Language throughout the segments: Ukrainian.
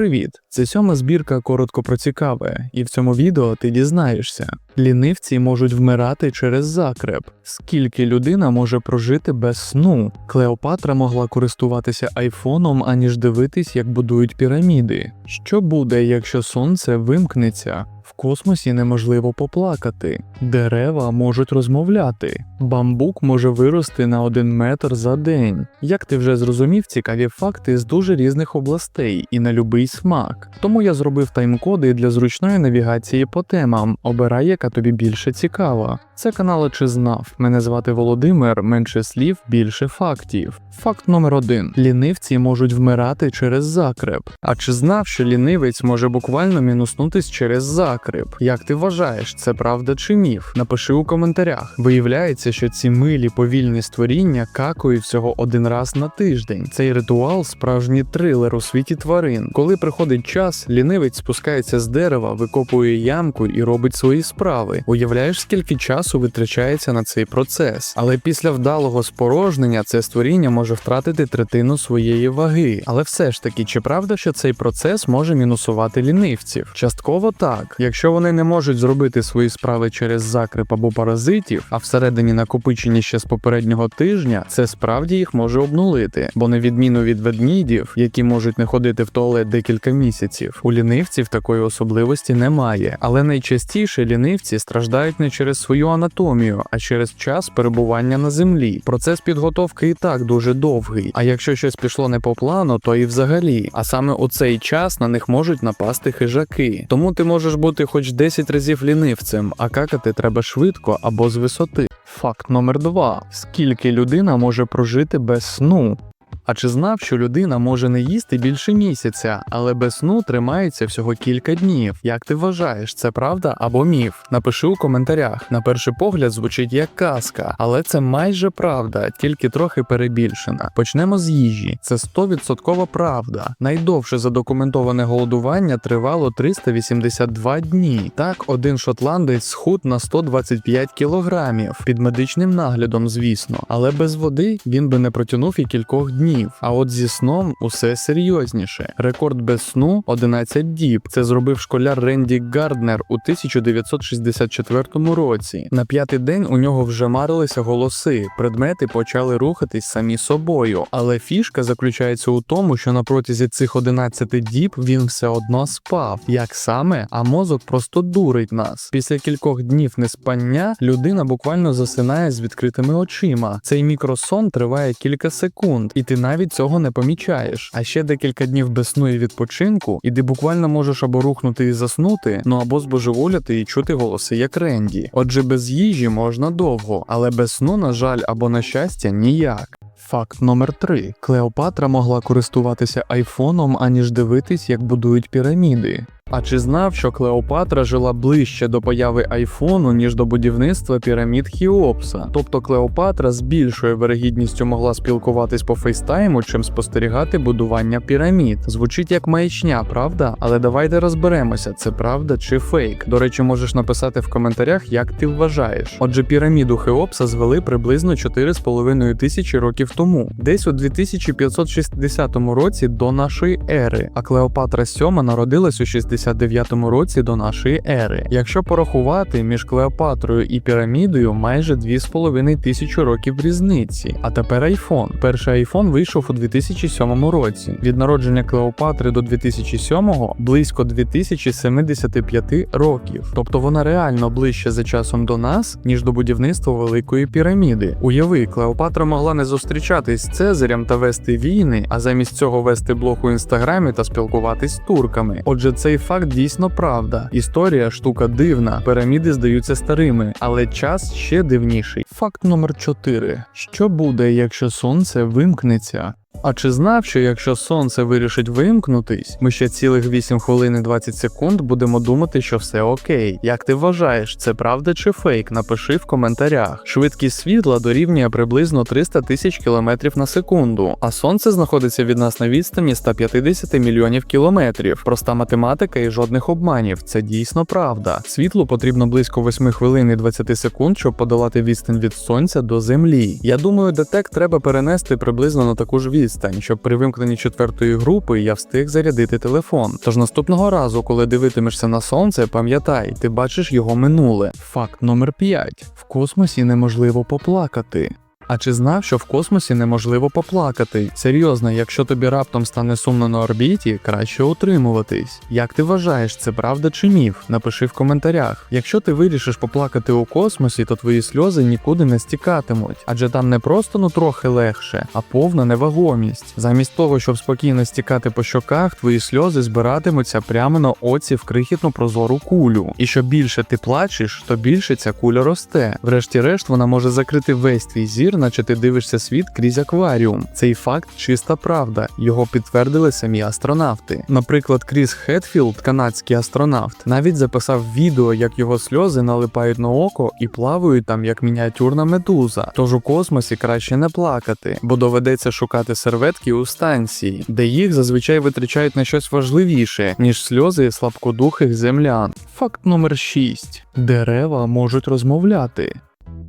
Привіт! Це сьома збірка коротко про цікаве, і в цьому відео ти дізнаєшся. Лінивці можуть вмирати через закреп. Скільки людина може прожити без сну? Клеопатра могла користуватися айфоном, аніж дивитись, як будують піраміди. Що буде, якщо сонце вимкнеться? Космосі неможливо поплакати. Дерева можуть розмовляти. Бамбук може вирости на один метр за день. Як ти вже зрозумів, цікаві факти з дуже різних областей і на любий смак. Тому я зробив тайм-коди для зручної навігації по темам. Обирай, яка тобі більше цікава. Це канал Чи знав. Мене звати Володимир. Менше слів, більше фактів. Факт номер один: лінивці можуть вмирати через закреп. А чи знав, що лінивець може буквально мінуснутись через закреп? Як ти вважаєш, це правда чи міф? Напиши у коментарях. Виявляється, що ці милі повільні створіння какають всього один раз на тиждень. Цей ритуал справжній трилер у світі тварин. Коли приходить час, лінивець спускається з дерева, викопує ямку і робить свої справи. Уявляєш, скільки часу витрачається на цей процес. Але після вдалого спорожнення це створіння може втратити третину своєї ваги. Але все ж таки, чи правда, що цей процес може мінусувати лінивців? Частково так. Якщо вони не можуть зробити свої справи через закреп або паразитів, а всередині накопичені ще з попереднього тижня, це справді їх може обнулити. Бо на відміну від ведмідів, які можуть не ходити в туалет декілька місяців, у лінивців такої особливості немає. Але найчастіше лінивці страждають не через свою анатомію, а через час перебування на землі. Процес підготовки і так дуже довгий. А якщо щось пішло не по плану, то і взагалі. А саме у цей час на них можуть напасти хижаки. Тому ти можеш бути хоч 10 разів лінивцем, а какати треба швидко або з висоти. Факт номер два: скільки людина може прожити без сну? А чи знав, що людина може не їсти більше місяця, але без сну тримається всього кілька днів? Як ти вважаєш, це правда або міф? Напиши у коментарях. На перший погляд звучить як казка, але це майже правда, тільки трохи перебільшена. Почнемо з їжі. Це 100% правда. Найдовше задокументоване голодування тривало 382 дні. Так, один шотландець схуд на 125 кілограмів під медичним наглядом, звісно, але без води він би не протягнув і кількох днів. А от зі сном усе серйозніше. Рекорд без сну 11 діб. Це зробив школяр Ренді Гарднер у 1964 році. На п'ятий день у нього вже марилися голоси, предмети почали рухатись самі собою. Але фішка заключається у тому, що на протязі цих 11 діб він все одно спав. Як саме? А мозок просто дурить нас. Після кількох днів неспання людина буквально засинає з відкритими очима. Цей мікросон триває кілька секунд, і ти навіть цього не помічаєш. А ще декілька днів без сну і відпочинку, і ти буквально можеш або рухнути і заснути, ну або збожеволіти і чути голоси як Ренді. Отже, без їжі можна довго, але без сну, на жаль, або на щастя, ніяк. Факт номер 3 Клеопатра могла користуватися айфоном, аніж дивитись, як будують піраміди. А чи знав, що Клеопатра жила ближче до появи айфону, ніж до будівництва пірамід Хіопса? Тобто Клеопатра з більшою вирогідністю могла спілкуватись по фейстайму, чим спостерігати будування пірамід. Звучить як маячня, правда? Але давайте розберемося, це правда чи фейк. До речі, можеш написати в коментарях, як ти вважаєш. Отже, піраміду Хеопса звели приблизно 4,5 тисячі років тому, десь у 2560 році до нашої ери, а Клеопатра VII народилась у 60 69 році до нашої ери. Якщо порахувати між Клеопатрою і пірамідою майже 2,5 тисячі років різниці. А тепер айфон. Перший айфон вийшов у 2007 році. Від народження Клеопатри до 2007-го близько 2075 років. Тобто вона реально ближче за часом до нас, ніж до будівництва Великої піраміди. Уяви, Клеопатра могла не зустрічатись з Цезарем та вести війни, а замість цього вести блог у інстаграмі та спілкуватись з турками. Отже, цей факт дійсно правда. Історія штука дивна, піраміди здаються старими, але час ще дивніший. Факт номер 4. Що буде, якщо сонце вимкнеться? А чи знав, що якщо сонце вирішить вимкнутись, ми ще цілих 8 хвилин і 20 секунд будемо думати, що все окей. Як ти вважаєш, це правда чи фейк? Напиши в коментарях. Швидкість світла дорівнює приблизно 300 тисяч кілометрів на секунду, а сонце знаходиться від нас на відстані 150 мільйонів кілометрів. Проста математика і жодних обманів. Це дійсно правда. Світлу потрібно близько 8 хвилин і 20 секунд, щоб подолати відстань від сонця до землі. Я думаю, детект треба перенести приблизно на таку ж відстань відстань, щоб при вимкненні четвертої групи я встиг зарядити телефон. Тож наступного разу, коли дивитимешся на сонце, пам'ятай, ти бачиш його минуле. Факт номер 5. В космосі неможливо поплакати. А чи знав, що в космосі неможливо поплакати? Серйозно, якщо тобі раптом стане сумно на орбіті, краще утримуватись. Як ти вважаєш, це правда чи міф? Напиши в коментарях. Якщо ти вирішиш поплакати у космосі, то твої сльози нікуди не стікатимуть, адже там не просто ну трохи легше, а повна невагомість. Замість того, щоб спокійно стікати по щоках, твої сльози збиратимуться прямо на оці в крихітну прозору кулю. І що більше ти плачеш, то більше ця куля росте. Врешті-решт, вона може закрити весь твій зір, наче ти дивишся світ крізь акваріум. Цей факт чиста правда. Його підтвердили самі астронавти. Наприклад, Кріс Хетфілд, канадський астронавт, навіть записав відео, як його сльози налипають на око і плавають там як мініатюрна медуза. Тож у космосі краще не плакати, бо доведеться шукати серветки у станції, де їх зазвичай витрачають на щось важливіше, ніж сльози слабкодухих землян. Факт номер 6. Дерева можуть розмовляти.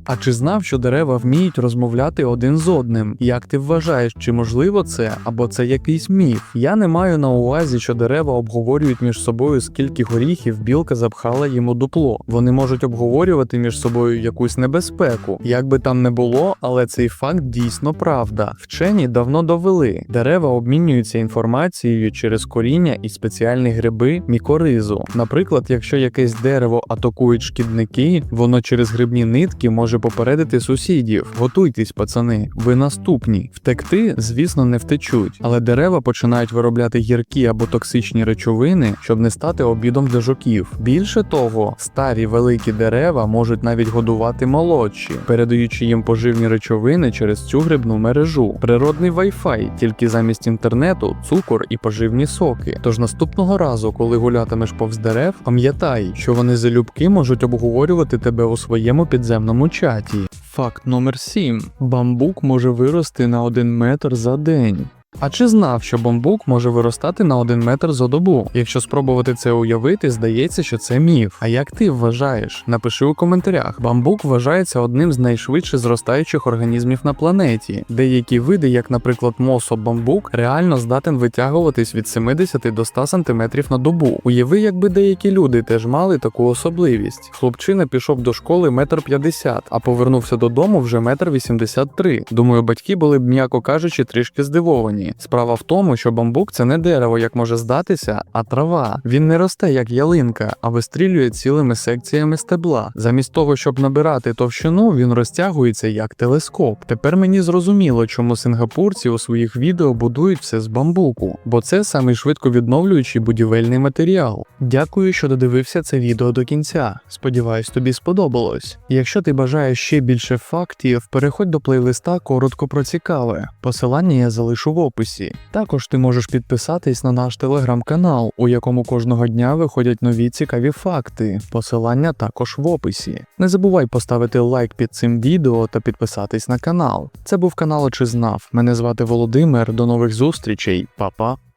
А чи знав, що дерева вміють розмовляти один з одним? Як ти вважаєш, чи можливо це або це якийсь міф? Я не маю на увазі, що дерева обговорюють між собою, скільки горіхів білка запхала їм у дупло. Вони можуть обговорювати між собою якусь небезпеку. Як би там не було, але цей факт дійсно правда. Вчені давно довели, дерева обмінюються інформацією через коріння і спеціальні гриби мікоризу. Наприклад, якщо якесь дерево атакують шкідники, воно через грибні нитки може попередити сусідів. Готуйтесь, пацани, ви наступні. Втекти, звісно, не втечуть, але дерева починають виробляти гіркі або токсичні речовини, щоб не стати обідом для жуків. Більше того, старі великі дерева можуть навіть годувати молодші, передаючи їм поживні речовини через цю грибну мережу. Природний Wi-Fi, тільки замість інтернету, цукор і поживні соки. Тож наступного разу, коли гулятимеш повз дерев, пам'ятай, що вони залюбки можуть обговорювати тебе у своєму підземному чаті. Факт номер 7. Бамбук може вирости на 1 метр за день. А чи знав, що бамбук може виростати на 1 метр за добу? Якщо спробувати це уявити, здається, що це міф. А як ти вважаєш? Напиши у коментарях. Бамбук вважається одним з найшвидше зростаючих організмів на планеті. Деякі види, як, наприклад, мосо-бамбук, реально здатен витягуватись від 70 до 100 см на добу. Уяви, якби деякі люди теж мали таку особливість. Хлопчина пішов до школи метр п'ятдесят, а повернувся додому вже метр вісімдесят три. Думаю, батьки були б, м'яко кажучи, трішки здивовані. Справа в тому, що бамбук це не дерево, як може здатися, а трава. Він не росте як ялинка, а вистрілює цілими секціями стебла. Замість того, щоб набирати товщину, він розтягується як телескоп. Тепер мені зрозуміло, чому сингапурці у своїх відео будують все з бамбуку, бо це самий швидко відновлюючий будівельний матеріал. Дякую, що додивився це відео до кінця. Сподіваюсь, тобі сподобалось. Якщо ти бажаєш ще більше фактів, переходь до плейлиста коротко про цікаве. Посилання я залишу в описі. Також ти можеш підписатись на наш телеграм-канал, у якому кожного дня виходять нові цікаві факти. Посилання також в описі. Не забувай поставити лайк під цим відео та підписатись на канал. Це був канал Чи знав. Мене звати Володимир. До нових зустрічей, Па-па.